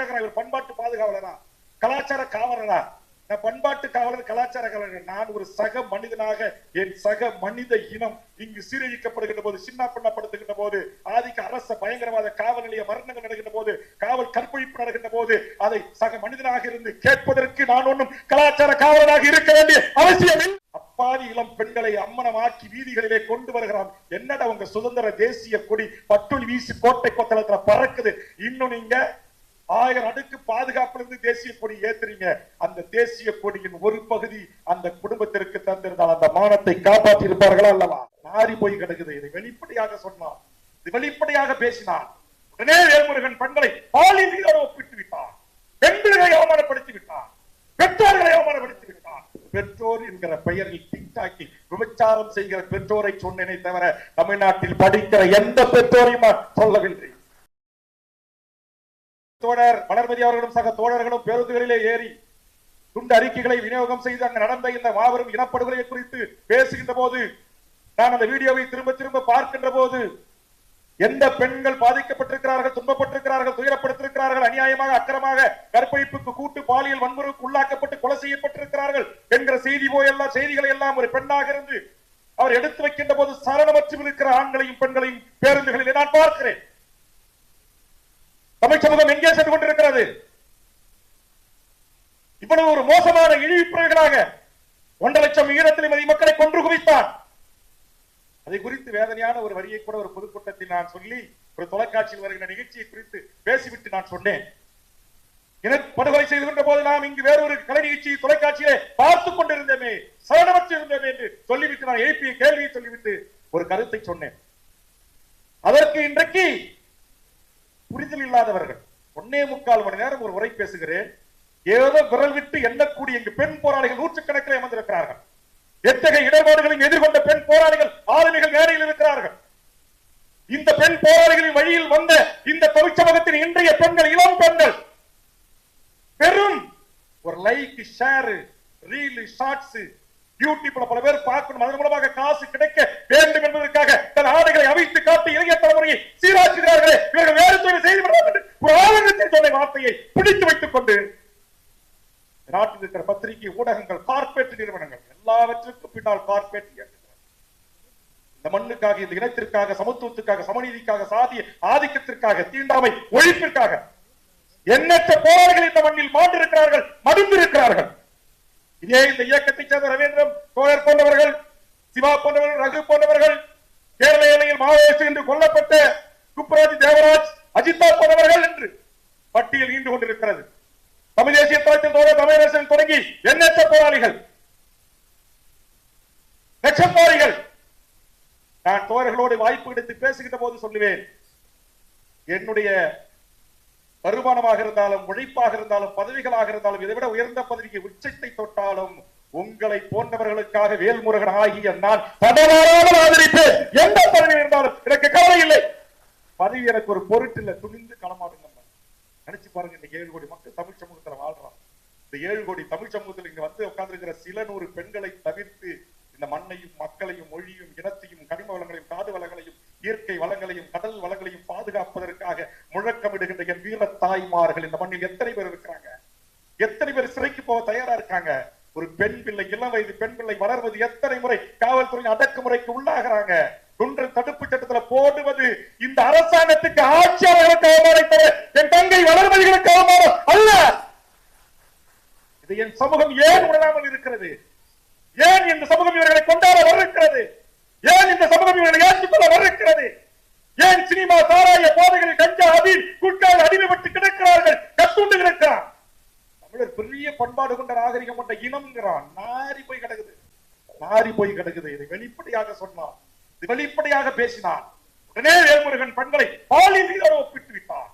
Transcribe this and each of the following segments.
கேட்கிறேன் இவர் பண்பாட்டு பாதுகாவலரா? கலாச்சார காவலரா? நான் பண்பாட்டு காவலர் கலாச்சார காவலர். நான் ஒரு சக மனிதனாக என் சக மனித இனம் இங்கு சீரழிக்கப்படுகின்ற போது சின்ன பண்ணப்படுத்துகின்ற போது ஆதிக்க அரச பயங்கரவாத காவல் நிலைய மரணங்கள் நடக்கின்ற போது காவல் கற்பழிப்பு நடக்கின்ற போது அதை சக மனிதனாக இருந்து கேட்பதற்கு நான் ஒன்றும் கலாச்சார காவலராக இருக்க வேண்டிய அவசியம் இல்லை. அப்பாவி இளம் பெண்களை அம்மனமாக்கி வீதிகளிலே கொண்டு வருகிறான். என்னடா உங்க சுதந்திர தேசிய கொடி பட்டுள் வீசி கோட்டை கொத்தளத்துல பறக்குது? இன்னும் நீங்க ஆயிரம் அடுக்கு பாதுகாப்புல இருந்து தேசிய கொடி ஏத்துறீங்க. அந்த தேசிய கொடியின் ஒரு பகுதி அந்த குடும்பத்திற்கு தந்திருந்தால் அந்த மானத்தை காப்பாற்றி இருப்பார்களா அல்லவா? மாறி போய் கிடக்குது. இதை வெளிப்படையாக சொன்னான். இது வெளிப்படையாக பேசினான். உடனே வேல்முருகன் பெண்களை பாலியலோடு ஒப்பிட்டு விட்டான். பெண்களை அவமானப்படுத்தி விட்டான். பெற்றோர்களை அவமானப்படுத்தி விட்டான். பெற்றோர் என்கிற பெயரில் டிக்டாக்கி விபச்சாரம் செய்கிற பெற்றோரை சொன்னேனே தவிர தமிழ்நாட்டில் படிக்கிற எந்த பெற்றோரையும் சொல்லவில்லை. தோழர் வளர்மதி அவர்களும் சக தோழர்களும் பேருந்துகளிலே ஏறி துண்டு அறிக்கைகளை விநியோகம் செய்து அங்கு நடந்த இந்த மாபெரும் இனப்படுகொலை குறித்து பேசுகின்ற போது நான் அந்த வீடியோவை திரும்ப திரும்ப பார்க்கின்ற போது எந்த பெண்கள் பாதிக்கப்பட்டிருக்கிறார்கள் துன்பப்பட்டிருக்கிறார்கள் துயரப்படுத்திருக்கிறார்கள் அநியாயமாக அக்கிரமாக கற்பழிப்புக்கு கூட்டு பாலியல் வன்முறைக்கு உள்ளாக்கப்பட்டு கொலை செய்யப்பட்டிருக்கிறார்கள் என்கிற செய்தி போயெல்லாம் செய்திகளை எல்லாம் ஒரு பெண்ணாக இருந்து அவர் எடுத்து வைக்கின்ற போது சரணமற்றும் இருக்கிற ஆண்களையும் பெண்களையும் பேருந்துகளிலே நான் பார்க்கிறேன். தமிழ் சமூகம் எங்கே சென்று கொண்டிருக்கிறது? இவ்வளவு ஒரு மோசமான இழிவுப்புறைகளாக ஒன்றரை லட்சம் ஈழத்தில் மக்களை கொன்று குவித்தான் அதை குறித்து வேதனையான ஒரு வரியை கூட ஒரு பொதுக்கூட்டத்தில் நான் சொல்லி ஒரு தொலைக்காட்சியில் வருகிற நிகழ்ச்சியை குறித்து பேசிவிட்டு நான் சொன்னேன். எனக்கு படுகொலை செய்து கொண்ட போது நாம் இங்கு வேறொரு கலை நிகழ்ச்சி தொலைக்காட்சியிலே பார்த்துக் கொண்டிருந்தோமே சரணமற்று இருந்தோமே என்று சொல்லிவிட்டு நான் எழுப்பிய கேள்வியை சொல்லிவிட்டு ஒரு கருத்தை சொன்னேன். அதற்கு இன்றைக்கு புரிதல் இல்லாதவர்கள். ஒன்னே முக்கால் மணி நேரம் ஒரு உரை பேசுகிறேன். ஏதோ விரல் விட்டு எண்ணக்கூடிய இங்கு பெண் போராளிகள் நூற்றுக்கணக்கில் அமர்ந்திருக்கிறார்கள். எத்தகைய இடர்பாடுகளையும் எதிர்கொண்ட பெண் போராளிகள் ஆளுமைகள் வேலையில் இருக்கிறார்கள். இந்த பெண் போராளிகளின் வழியில் வந்த இந்த தொழிற்சமூகத்தின் இன்றைய பெண்கள் இளம் பெண்கள் பெரும் ஒரு லைக் ஷேர் ரீல் ஷார்ட்ஸ் யூடியூப்ல பல பேர் பார்க்கணும். அதன் மூலமாக காசு கிடைக்க வேண்டும் என்பதற்காக தன் ஆடைகளை அவிழ்த்து காட்டி இளைய தலைமுறையை சீராக்குகிறார்களே. இவர்கள் வேறு தொழில் செய்து விடலாம் சொன்ன வார்த்தையை பிடித்து வைத்துக் கொண்டு நாட்டில் இருக்கிற பத்திரிகை ஊடகங்கள் கார்பரேட் நிறுவனங்கள் எல்லாவற்றுக்கும் பின்னால் கார்பரேட் இந்த மண்ணுக்காக இந்த இனத்திற்காக சமத்துவத்துக்காக சமநீதிக்காக சாதிய ஆதிக்கத்திற்காக தீண்டாமை ஒழிப்பிற்காக எண்ணற்ற போராளிகள் இந்த மண்ணில் மாண்டிருக்கிறார்கள் மடிந்திருக்கிறார்கள். இதே இந்த இயக்கத்தை சேர்ந்த ரவீந்திரம் தோழர் போன்றவர்கள் சிவா போன்றவர்கள் ரகு போன்றவர்கள் கேரள எல்லையில் மாவோயிஸ்ட் என்று கொல்லப்பட்ட குப்ராஜ் தேவராஜ் அஜித்தா போன்றவர்கள் என்று பட்டியல் நீண்டு கொண்டிருக்கிறது. தமிழ் தேசிய தளத்தில் தோழர் தமிழரசன் தொடங்கி எண்ணற்ற போராளிகள் லட்சப்பாரிகள் நான் தோழர்களோடு வாய்ப்பு எடுத்து பேசுகின்ற போது சொல்லுவேன் என்னுடைய வருமானமாக இருந்தாலும் உழைப்பாக இருந்தாலும் பதவிகளாக இருந்தாலும் இதை விட உயர்ந்த பதவிக்கு உச்சத்தை தொட்டாலும் உங்களை போன்றவர்களுக்காக வேல்முருகன் ஆகிய நான் பதவாராமல் ஆதரிப்பேன். எந்த பதவி இருந்தாலும் எனக்கு கவலை இல்லை. பதவி எனக்கு ஒரு பொருட்டு துணிந்து களமாடுங்க. நினைச்சு பாருங்க இந்த ஏழு கோடி மக்கள் தமிழ் சமூகத்துல வாழ்றான் இந்த ஏழு கோடி தமிழ் சமூகத்தில் இங்க வந்து உட்கார்ந்துருக்கிற சில நூறு பெண்களை தவிர்த்து இந்த மண்ணையும் மக்களையும் மொழியும் இனத்தையும் கனிம வளங்களையும் காது வளங்களையும் இயற்கை வளங்களையும் கடல் வளங்களையும் பாதுகாப்பதற்காக முழக்க முழக்கமிடுகின்ற என் வீர தாய்மார்கள் இந்த மண்ணில் எத்தனை பேர் இருக்கிறாங்க? எத்தனை பேர் சிறைக்கு போக தயாரா இருக்காங்க? ஒரு பெண் பிள்ளை இளம் வயது பெண் பிள்ளை வளர்வது எத்தனை முறை? காவல்துறை அடக்குமுறைக்கு உள்ளாகிறாங்க. குன்றல் தடுப்பு சட்டத்துல போடுவது இந்த அரசாங்கத்துக்கு ஆட்சியாளர்களுக்கு அவமானம் தவிர என் தங்கை வளர்மதிகளுக்கு அவமானம் அல்ல. இது என் சமூகம் ஏன் உணராமல் இருக்கிறது? ஏன் இந்த சமூகம் இவர்களை கொண்டாட வருகிறது ஏன் இந்த சமூகம் இவர்களை பெரிய பண்பாடு கொண்ட நாகரிகம் கொண்ட இனம்ங்கிறான். நாரி போய் கிடக்குது. நாரி போய் கிடக்குது. இதை வெளிப்படையாக சொன்னான். இது வெளிப்படையாக பேசினான். உடனே வேல்முருகன் பெண்களை பாலியலோடு ஒப்பிட்டு விட்டான்.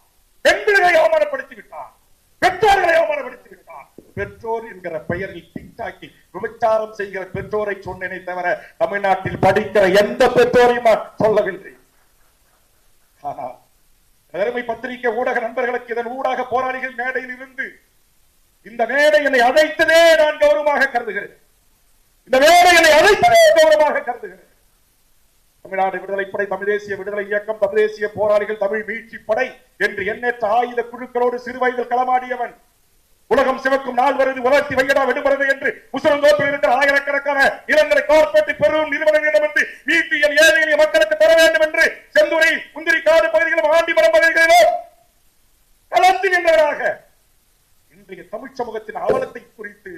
பெண்களை அவமானப்படுத்தி விட்டான். பெற்றோர்களை அவமானப்படுத்தி விட்டான். பெற்றோர் என்கிற பெயரில் திட்டாக்கி விபச்சாரம் செய்கிற பெற்றோரை சொன்னேனே தவிர தமிழ்நாட்டில் படிக்கிற எந்த பெற்றோரையும் சொல்லவில்லை. ஆனால் அருமை பத்திரிகை ஊடக நண்பர்களுக்கு இதன் ஊடாக போராளிகள் மேடையில் இருந்து இந்த மேடை என்னை அழைத்ததே நான் கௌரவமாக கருதுகிறேன். இந்த மேடை என்னை அழைத்ததே கௌரவமாக கருதுகிறேன். தமிழ்நாடு விடுதலைப்படை தமிழ் தேசிய விடுதலை இயக்கம் தமிழ் தேசிய போராளிகள் தமிழ் மீட்சி படை என்று எண்ணற்ற ஆயுத குழுக்களோடு சிறுவயதில் களமாடியவன் உலகம் சிவக்கும் நாள் வருது உலர்த்தி வையடா விடுபடுது என்று முசலந்தோப்பில் இருக்கிற ஆயிரக்கணக்கான இளங்கரை கார்பரேட் பெரும் நிறுவனங்களிடமிருந்து வீட்டியல் ஏழை எளிய மக்களுக்கு பெற வேண்டும் என்று செந்துறை முந்திரி காடு பகுதிகளும் ஆண்டிமரம் பகுதிகளிலும் கலந்து நின்றவராக இன்றைய தமிழ் சமூகத்தின் அவலத்தை குறித்து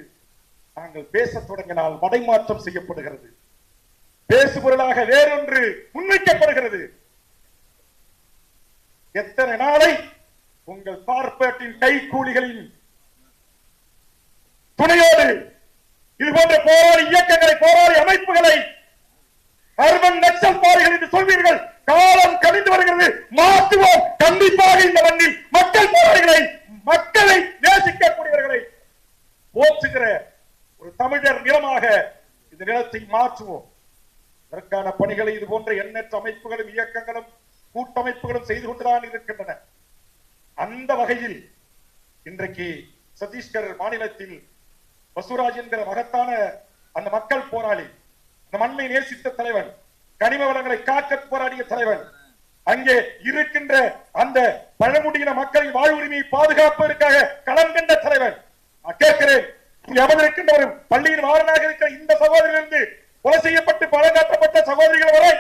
நாங்கள் பேச தொடங்கினால் மடைமாற்றம் செய்யப்படுகிறது. பேசுபொருளாக வேறொன்று முன்வைக்கப்படுகிறது. எத்தனை நாளை உங்கள் கார்பரேட்டின் கைகூலிகளின் துணையோடு இது போன்ற போராளி இயக்கங்களை போராளி அமைப்புகளை அர்பன் நக்சல் பாரிகள் என்று சொல்வீர்கள். காலம் கழிந்து வருகிறது. மாற்றுவோம். கண்டிப்பாக இந்த மண்ணில் மக்கள் போராளிகளை மக்களை பேசுகிற ஒரு தமிழர் நிலமாக இந்த நிலத்தை மாற்றுவோம். அதற்கான பணிகளை இது போன்ற எண்ணற்ற அமைப்புகளும் இயக்கங்களும் கூட்டமைப்புகளும் செய்து கொண்டுதான் இருக்கின்றன. அந்த வகையில் இன்றைக்கு சத்தீஸ்கர் மாநிலத்தில் பசுராஜ் என்கிற மகத்தான அந்த மக்கள் போராளி அந்த மண்ணை நேசித்த தலைவன் கனிம வளங்களை காக்க போராடிய தலைவன் அங்கே இருக்கின்ற அந்த பழங்குடியின மக்களின் வாழ்வுரிமையை பாதுகாப்பதற்காக களம் கண்ட தலைவன். நான் கேட்கிறேன் இங்கே பள்ளியின் வாரனாக இருக்கிற இந்த சகோதரிலிருந்து கொலை செய்யப்பட்டு பழங்காட்டப்பட்ட சகோதரிகள் வரை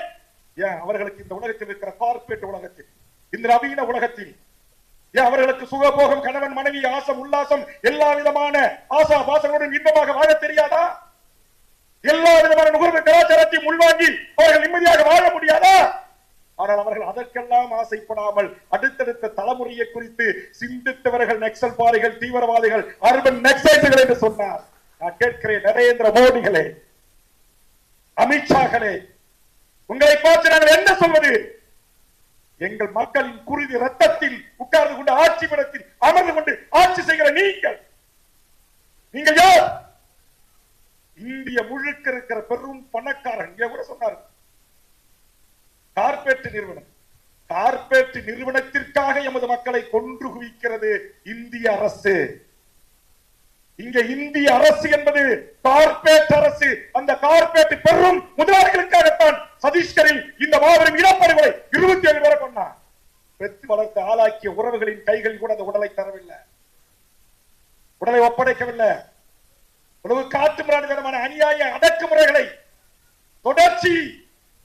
ஏன் அவர்களுக்கு இந்த உலகத்தில் இருக்கிற கார்பரேட் உலகத்தில் இந்த நவீன உலகத்தில் ஏன் அவர்களுக்கு சுகபோகம் கணவன் மனைவி ஆசம் உல்லாசம் எல்லா விதமான ஆசா பாசங்களுடன் இன்பமாக வாழ தெரியாதா? எல்லா விதமான நுகர்வு கலாச்சாரத்தையும் உள்வாங்கி அவர்கள் நிம்மதியாக வாழ முடியாதா? ஆனால் அவர்கள் அதற்கெல்லாம் ஆசைப்படாமல் அடுத்தடுத்த தலைமுறையை குறித்து சிந்தித்தவர்கள் நக்சல் பாரிகள் தீவிரவாதிகள் அர்பன் நக்சலைட்டுகள் என்று சொன்னார். நான் கேட்கிறேன் நரேந்திர மோடிகளே அமித்ஷாகளே உங்களை பார்த்து நாங்கள் என்ன சொல்வது? எங்கள் மக்களின் குருதி ரத்தத்தில் உட்கார்ந்து கொண்டு ஆட்சி படத்தில் அமர்ந்து கொண்டு ஆட்சி செய்கிற நீங்கள். நீங்கள் யார்? இந்திய முழுக்க இருக்கிற பெரும் பணக்காரன் கூட சொன்னார். கார்பரேட் நிறுவனம். கார்பரேட் நிறுவனத்திற்காக எமது மக்களை கொன்று குவிக்கிறது இந்திய அரசு. இங்க இந்திய அரசு என்பது கார்பரேட் அரசு. அந்த கார்பரேட் பெரும் முதலாளிகளுக்காகத்தான் சதீஷ்கரில் இந்த மாபெரும் இனப்படுகொலை இருபத்தி ஏழு பேரை கொண்டான் பெற்று வளர்த்து ஆளாக்கிய உறவுகளின் கைகளில் கூட அந்த உடலை தரவில்லை. உடலை ஒப்படைக்கவில்லை. உணவு காட்டு மிராண்டிதனமான அநியாய அடக்குமுறைகளை தொடர்ச்சி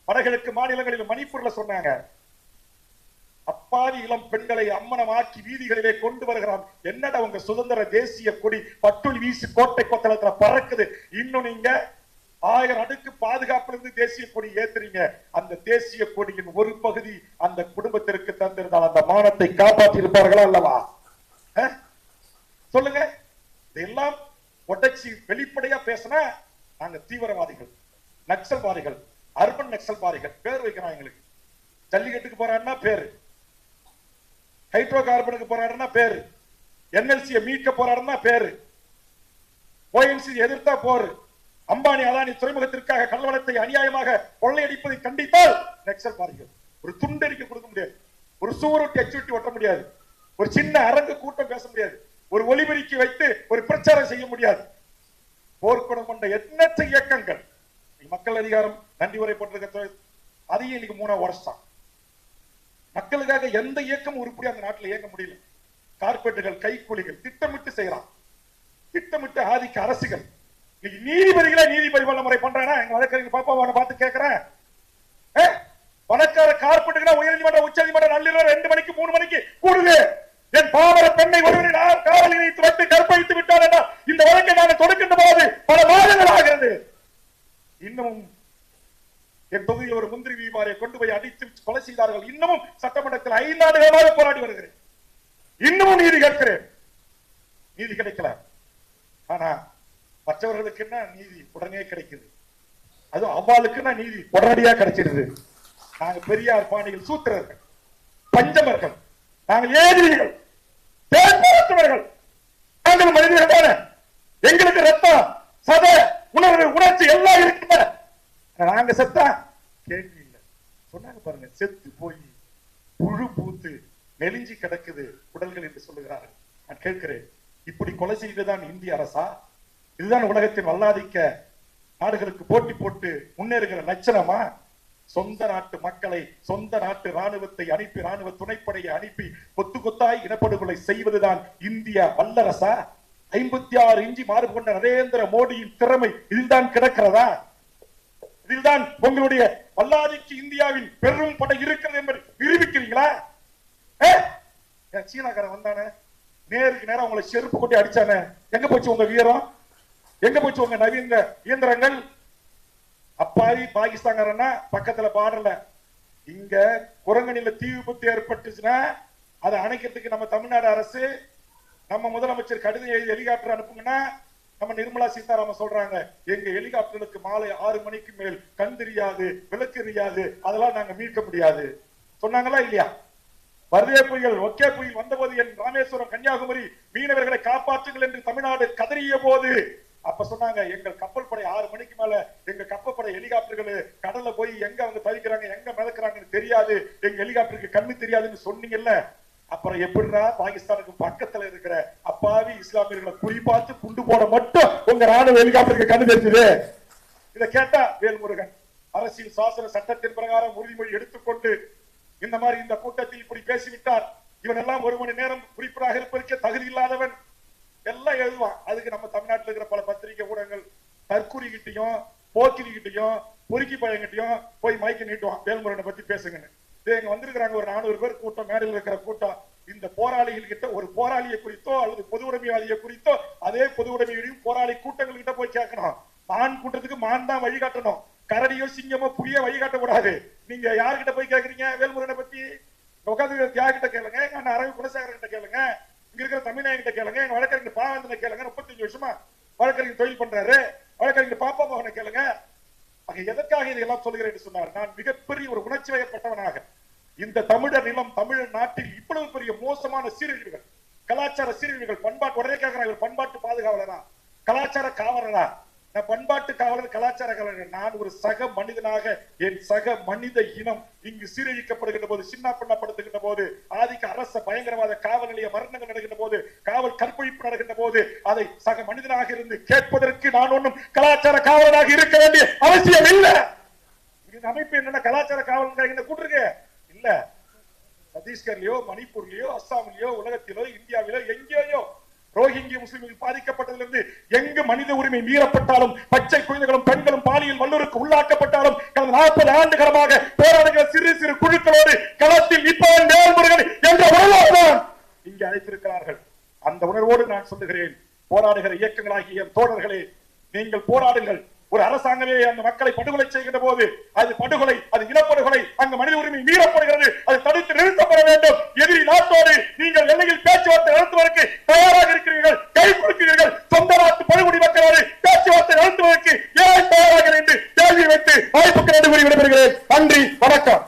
வடகிழக்கு மாநிலங்களில் மணிப்பூர்ல சொன்னாங்க. அப்பாவி இளம் பெண்களை அம்மனமாக்கி வீதிகளிலே கொண்டு வருகிறான். என்னடா உங்க சுதந்திர தேசிய கொடி பட்டுள் வீசி கோட்டை கொத்தளத்துல பறக்குது? இன்னும் நீங்க ஆயிரம் அடுக்கு பாதுகாப்புல இருந்து தேசிய கொடி ஏத்துறீங்க. அந்த தேசிய கொடியின் ஒரு பகுதி அந்த குடும்பத்திற்கு தந்திருந்தால் அந்த மானத்தை காப்பாற்றி இருப்பார்களா அல்லவா? அஹ்? சொல்லுங்க. இதெல்லாம் உடைச்சி வெளிப்படையா பேசினா நாங்க தீவிரவாதிகள் நக்சல்வாதிகள் அர்பன் நக்சல்வாதிகள் பேர் வைக்கிறான் எங்களுக்கு. ஜல்லிக்கட்டுக்கு போறான்னா பேரு. ஹைட்ரோ கார்பனுக்கு போராடுனா பேரு என்எல்சியை மீட்க போராடுனா பேரு. ஓஎன்சி எதிர்த்தா போரு. அம்பானி அதானி துறைமுகத்திற்காக கல்வனத்தை அநியாயமாக கொள்ளையடிப்பதை கண்டித்தால் நெக்சல் பாருங்கள் ஒரு துண்டறிக்கை கொடுக்க முடியாது. ஒரு சூரொட்டி அச்சுட்டி ஒட்ட முடியாது. ஒரு சின்ன அரங்கு கூட்டம் பேச முடியாது. ஒரு ஒளிபெருக்கி வைத்து ஒரு பிரச்சாரம் செய்ய முடியாது. போர்க்குணம் கொண்ட எண்ணற்ற இயக்கங்கள். மக்கள் அதிகாரம் நன்றி உரை போட்டிருக்க அதையும் இன்னைக்கு மூணா உடச்சான் மக்களுக்காக எந்த இயக்கமும் உருப்படி அந்த நாட்டுல இயங்க முடியல. கார்பெட்டுகள் கைக்கூலிகள் திட்டமிட்டு செய்யறான் திட்டமிட்டு ஆதிக்க அரசுகள் இன்னைக்கு நீதிபதிகளே நீதி பரிபாலன முறை பண்றானா? எங்க வழக்கறிஞர் பாப்பா அவனை பார்த்து கேட்கிறேன் வழக்கார பணக்கார கார்பரேட்டுகளா உயர்நீதிமன்ற உச்ச நீதிமன்றம் நள்ளிரவு ரெண்டு மணிக்கு மூணு மணிக்கு கூடுது. என் பாமர பெண்ணை ஒருவரை நான் காவல் நிலையத்தில் வந்து கற்பழித்து விட்டார் என்றால் இந்த வழக்கை நான் தொடுக்கின்ற போது பல மாதங்கள் ஆகிறது. இன்னமும் என் தொகுதியில் ஒரு முந்திரி வியாபாரியை கொண்டு போய் அடித்து கொலை செய்தார்கள். இன்னமும் சட்டமன்றத்தில் ஐந்து ஆண்டுகளாக போராடி வருகிறேன். இன்னமும் நீதி கேட்கிறேன். நீதி கிடைக்கல. ஆனா மற்றவர்களுக்கு என்ன நீதி? உடனே கிடைக்குது. அதுவும் அவ்வாளுக்குன்னா நீதி. உடனடியா கிடைச்சிருது. நாங்க பெரியார் பாணியில் சூத்திரர்கள் பஞ்சமர்கள் நாங்கள் ஏதிரிகள் தேர்ந்தவர்கள் நாங்கள் மனிதர்கள் தானே எங்களுக்கு ரத்தம் சத உணர்வு உணர்ச்சி எல்லாம் இருக்கின்றன நாங்க செத்தா? கேள்வி இல்லை. சொன்னாங்க பாருங்க செத்து போய் புழு பூத்து நெலிஞ்சி கிடக்குது உடல்கள் என்று சொல்லுகிறார்கள். நான் கேட்கிறேன் இப்படி கொலை செய்துதான் இந்திய அரசா? இதுதான் உலகத்தின் வல்லாதிக்க நாடுகளுக்கு போட்டி போட்டு முன்னேறுகிற லட்சணமா? சொந்த நாட்டு மக்களை சொந்த நாட்டு ராணுவத்தை அனுப்பி ராணுவ துணைப்படையை அனுப்பி கொத்து கொத்தாய் இனப்படுகொலை செய்வதுதான் இந்திய வல்லரசா? ஐம்பத்தி ஆறு இஞ்சி மாறு கொண்ட நரேந்திர மோடியின் திறமை இதில்தான் கிடக்கிறதா? இதில்தான் உங்களுடைய வல்லாதிக்கு இந்தியாவின் பெரும் படை இருக்கிறது என்பதை நிரூபிக்கிறீங்களா? சீனாக்காரன் வந்தானே. நேருக்கு நேரம் உங்களை செருப்பு கொட்டி அடிச்சானே. எங்க போச்சு உங்க வீரம்? எங்க போச்சு உங்க நவீன இயந்திரங்கள்? அப்பாவி பாகிஸ்தான்காரன்னா பக்கத்துல பாடல இங்க குரங்கணில தீ விபத்து ஏற்பட்டுச்சுன்னா அதை அணைக்கிறதுக்கு நம்ம தமிழ்நாடு அரசு நம்ம முதலமைச்சர் கடிதம் எழுதி ஹெலிகாப்டர் அனுப்புங்கன்னா நம்ம நிர்மலா சீதாராமன் சொல்றாங்க எங்க ஹெலிகாப்டருக்கு மாலை ஆறு மணிக்கு மேல் கண் தெரியாது விளக்கு தெரியாது அதெல்லாம் நாங்க மீட்க முடியாது. சொன்னாங்களா இல்லையா? வருதே புயல் ஒக்கே புயல் வந்தபோது என் ராமேஸ்வரம் கன்னியாகுமரி மீனவர்களை காப்பாற்றுங்கள் என்று தமிழ்நாடு கதறிய போது அப்ப சொன்னாங்க எங்கள் கப்பல் படை ஆறு மணிக்கு மேல எங்க கப்பல் படை ஹெலிகாப்டர்கள் கடல்ல போய் எங்க அவங்க தவிக்கிறாங்க எங்க மிதக்கிறாங்கன்னு தெரியாது எங்க ஹெலிகாப்டருக்கு கண்ணு தெரியாதுன்னு சொன்னீங்கல்ல? அப்புறம் எப்படிடா பாகிஸ்தானுக்கு பக்கத்துல இருக்கிற அப்பாவி இஸ்லாமியர்களை குறிப்பாத்து குண்டு போட மட்டும் உங்க ராணுவ ஹெலிகாப்டருக்கு கண்ணு தெரிஞ்சது? இதை கேட்டா வேல்முருகன் அரசியல் சாசன சட்டத்தின் பிரகாரம் உறுதிமொழி எடுத்துக்கொண்டு இந்த மாதிரி இந்த கூட்டத்தில் இப்படி பேசிவிட்டார். இவன் எல்லாம் ஒரு மணி நேரம் குறிப்பிடாக இருப்பதற்கு தகுதி இல்லாதவன். எல்லாம் எழுதுவான். அதுக்கு நம்ம தமிழ்நாட்டில் இருக்கிற பல பத்திரிகை ஊடகங்கள் தற்குறிகிட்டையும் போக்கிரிகிட்டையும் பொறுக்கி பழங்கிட்டையும் போய் மயக்க நீட்டுவான். வேல்முருகனை பத்தி பேசுங்கன்னு. இங்க வந்திருக்கிறாங்க ஒரு நானூறு பேர் கூட்டம் மேடையில் இருக்கிற கூட்டம். இந்த போராளிகள் கிட்ட ஒரு போராளியை குறித்தோ அல்லது பொது உடைமையாளியை குறித்தோ அதே பொது உடைமையுடையும் போராளி கூட்டங்கள் கிட்ட போய் கேட்கணும் மான் கூட்டத்துக்கு மான் தான் வழிகாட்டணும் கரடியோ சிங்கமோ புளிய வழிகாட்ட கூடாது நீங்க யாருகிட்ட போய் கேக்குறீங்க? வேல்முருகனை பத்தி? உட்காந்து தியாகிட்ட கேளுங்க. எங்க அண்ணன் அரவி குணசேகரன் கிட்ட கேளுங்க. இங்க இருக்கிற தமிழ்நாயன் கிட்ட கேளுங்க. எங்க வழக்கறிஞர் பாவந்தனை கேளுங்க. முப்பத்தஞ்சு வருஷமா வழக்கறிஞர் தொழில் பண்றாரு. வழக்கறிஞர் பாப்பா மோகனை கேளுங்க. ஆக எதற்காக இதையெல்லாம் சொல்கிறேன் என்று சொன்னார் நான் மிகப்பெரிய ஒரு உணர்ச்சி வயப்பட்டவனாக இந்த தமிழர் நிலம் தமிழர் நாட்டில் இவ்வளவு பெரிய மோசமான சீரழிவுகள் கலாச்சார சீரழிவுகள் பண்பாட்டு உடனே கேட்கிறாங்க இவர் பண்பாட்டு பாதுகாவலரா கலாச்சார காவலரா நான் பண்பாட்டு காவலர் கலாச்சார காவலர் நான் ஒரு சக மனிதனாக என் சக மனித இனம் இங்கு சீரழிக்கப்படுகின்ற போது சின்ன பண்ணப்படுத்துகின்ற போது ஆதிக்க அரச பயங்கரவாத காவல் நிலைய மரணங்கள் நடக்கின்ற போது காவல் கற்பழிப்பு நடக்கின்ற போது அதை சக மனிதனாக இருந்து கேட்பதற்கு நான் ஒன்றும் கலாச்சார காவலராக இருக்க வேண்டிய அவசியம் இல்லை. இந்த அமைப்பு என்னன்னா கலாச்சார காவல் கூட்டிருக்க இல்ல. சத்தீஸ்கர்லயோ மணிப்பூர்லயோ அஸ்ஸாம்லயோ உலகத்திலோ இந்தியாவிலோ எங்கேயோ ரோஹிங்கிய முஸ்லிம்கள் பாதிக்கப்பட்டதிலிருந்து எங்கு மனித உரிமை மீறப்பட்டாலும் பச்சை குழந்தைகளும் பெண்களும் பாலியல் வல்லூருக்கு உள்ளாக்கப்பட்டாலும் கடந்த நாற்பது ஆண்டுகரமாக போராடுகிற சிறு சிறு குழுக்களோடு களத்தில் நிற்பவன் நேர்முறைகள் என்ற உணர்வோடு இங்கே அழைத்திருக்கிறார்கள். அந்த உணர்வோடு நான் சொல்லுகிறேன் போராடுகிற இயக்கங்களாகிய தோழர்களே நீங்கள் போராடுங்கள். ஒரு அரசாங்கமே அந்த மக்களை படுகொலை செய்கின்ற போது அது படுகொலை அது இனப்படுகொலை அங்கு மனித உரிமை மீறப்படுகிறது. அது தடுத்து நிறுத்தப்பட வேண்டும். எதிரி நாட்டோடு நீங்கள் எல்லையில் பேச்சுவார்த்தை நடத்துவதற்கு தயாராக இருக்கிறீர்கள் கை கொடுக்கிறீர்கள். சொந்த நாட்டு பழங்குடி மக்களோடு பேச்சுவார்த்தை நடத்துவதற்கு ஏன் தயாராக என்று கேள்வி வைத்து வாய்ப்புக்கு நன்றி விடைபெறுகிறேன். நன்றி வணக்கம்.